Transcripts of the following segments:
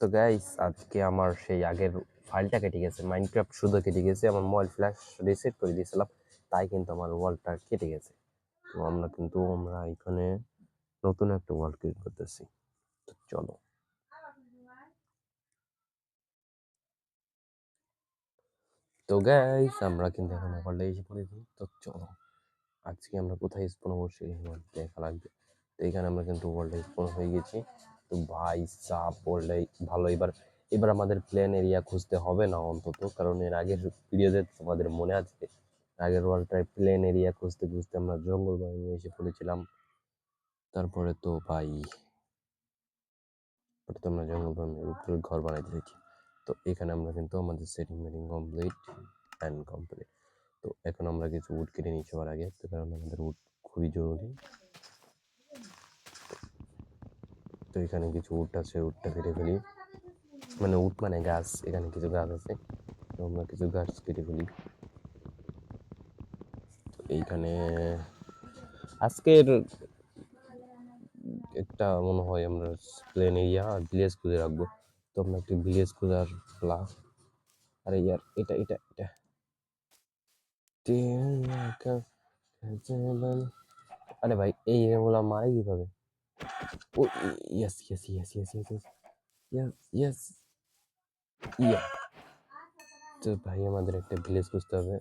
তো গাইস আজকে আমার সেই আগের ফাইলটা কেটে গেছে মাইনক্রাফট শুধু কেটে গেছে আমার মোবাইল ফ্ল্যাশ রিসেট করে দিয়েছিলাম, তাই কিন্তু আমার ওয়ালটা কেটে গেছে। তো আমরা কিন্তু, আমরা এখানে নতুন একটা ওয়াল ক্রিয়েট করতেছি। তো চলো। তো গাইস আমরা কিন্তু এখন ওয়ালটা এসে পড়েছি তো চলো। আজকে আমরা কোথায় স্পন বসে দেখা লাগবে। তো এখানে আমরা কিন্তু ওয়ার্ল্ডে স্পন হয়ে গেছি। তো ভাই, চাপ ওয়ার্ল্ডে ভালো। এবার এবার আমাদের প্লেন এরিয়া খুঁজতে হবে না অন্তত, কারণ এর আগের ভিডিওতে তোমাদের মনে আছে? আগের ওয়ার্ল্ডটায় প্লেন এরিয়া খুঁজতে খুঁজতে আমরা জঙ্গল বাহিনী এসে পড়েছিলাম। তারপরে তো ভাই তো আমরা জঙ্গল বাহিনীর উপরে ঘর বানাইতে দিয়েছি তো এখানে আমরা কিন্তু আমাদের সেটিং মেটিং কমপ্লিট অ্যান্ড কমপ্লিট তো এখন আমরা কিছু উড কেটে নিচ্ছি সবার আগে, তো কারণ আমাদের উড খুবই জরুরি। তো এখানে কিছু উড আছে উডটা কেটে ফেলি। মানে উট মানে গাছ, এখানে কিছু গাছ আছে। তো আমরা কিছু গাছ কেটে ফেলি। তো এইখানে আজকের একটা মনে হয় আমরা প্লেন এরিয়া আর ভিলেজ খুঁজে রাখব। তো আমরা একটি ভিলেজ খোঁজার প্লা আরে ইয়ার, এটা এটা এটা। আরে ভাই, এই এগুলো মারে কীভাবে? Oh, yes, yes, yes, yes, yes, yes. Yes, yes. ইয়া তো ভাই আমাদের একটা ভিলেজ খুঁজতে হবে।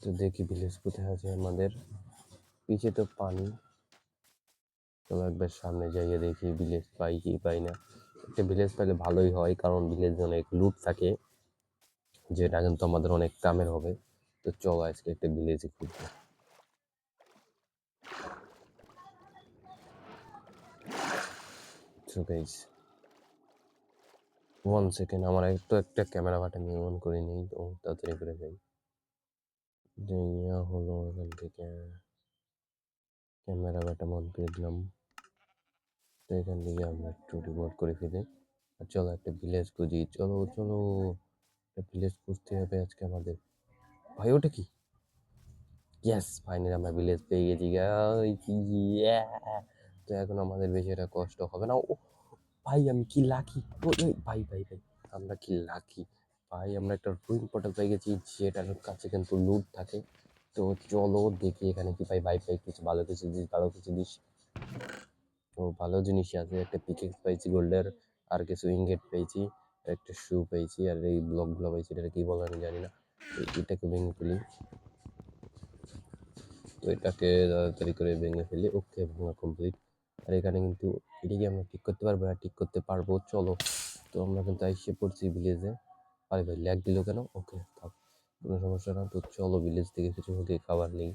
তো দেখি ভিলেজ কোথায় আছে আমাদের। পিছে তো পানি। তো একবার সামনে যাইয়ে দেখি ভিলেজ পাই কি পাই না। একটা ভিলেজ পাইলে ভালোই হয় কারণ ভিলেজে অনেক লুট থাকে যেটা কিন্তু আমাদের অনেক কামের হবে। তো চলো আজকে একটা ভিলেজে খুঁজবো So guys, ওয়ান সেকেন্ড আমার একটু একটা ক্যামেরা বাটন নিয়ে অন করে নিই তো তাড়াতাড়ি করে যাই। ইয়া হলো এখান থেকে। ক্যামেরা বাটন অন করে দিলাম। তো এখান থেকে আমরা একটু রিমোট করে ফেলে। আর চলো একটা ভিলেজ খুঁজি। চলো চলো। একটা ভিলেজ খুঁজতে হবে আজকে আমাদের। ভাই ওটা কি? ইয়েস ফাইনালি আমরা ভিলেজ পেয়ে গেছি! তো এখন আমাদের বেশি একটা কষ্ট হবে না। ও ভাই, আমি কি লাকি ভাই ভাই ভাই, আমরা কি লাকি ভাই, আমরা একটা রুইন পোর্টাল পেয়ে গেছি, যেটার কাছে কিন্তু লুট থাকে। তো চলো দেখি এখানে কি পাই। ভাই পাই কিছু ভালো কিছু জিনিস ভালো কিছু জিনিস তো ভালো জিনিসই আছে, একটা পিকেক্স পাইছি গোল্ডের আর কিছু ইঙ্গেট পেয়েছি একটা শু পেয়েছি, আর এই ব্লকগুলো পেয়েছি, এটা কি বলে আমি জানি না। এটাকে ভেঙে ফেলি। তো এটাকে তাড়াতাড়ি করে ভেঙে ফেলি। ওকে, ভাঙা কমপ্লিট আর এখানে কিন্তু এটাকে আমরা ঠিক করতে পারব হ্যাঁ ঠিক করতে পারব, চলো। তো আমরা কিন্তু এসে পড়ছি ভিলেজে আরে ভাই ল্যাগ দিল কেন? ওকে থাক, কোনো সমস্যা না। তো চলো ভিলেজ থেকে কিছু হোক খাবার নেই।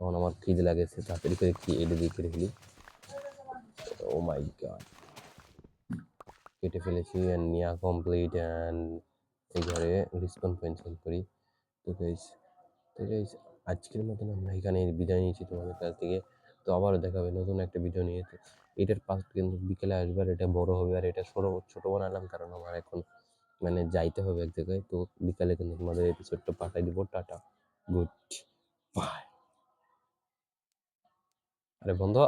কারণ আমার খিদে লাগেছে, তাড়াতাড়ি করে কি এডে দিয়ে কেটে ফেলি। ও মাই গড কেটে ফেলেছি অ্যান্ড নিয়া কমপ্লিট অ্যান্ড এই ঘরে রিসপন পেন্সিল করি। তো গাইস তো গাইস আজকের মতন আমরা এখানে বিদায় নিয়েছি তোমাদের কাছ থেকে। তো আবারও দেখা হবে নতুন একটা ভিডিও নিয়ে। এটার পাশ কিন্তু বিকেলে আসবে আর এটা বড় হবে আর এটা ছোটো ছোটো বানালাম কারণ আমার এখন মানে যাইতে হবে এক জায়গায়। তো বিকালে কিন্তু তোমাদের এপিসোডটা পাঠাই দিব। টাটা, গুড বাই। আরে বন্ধু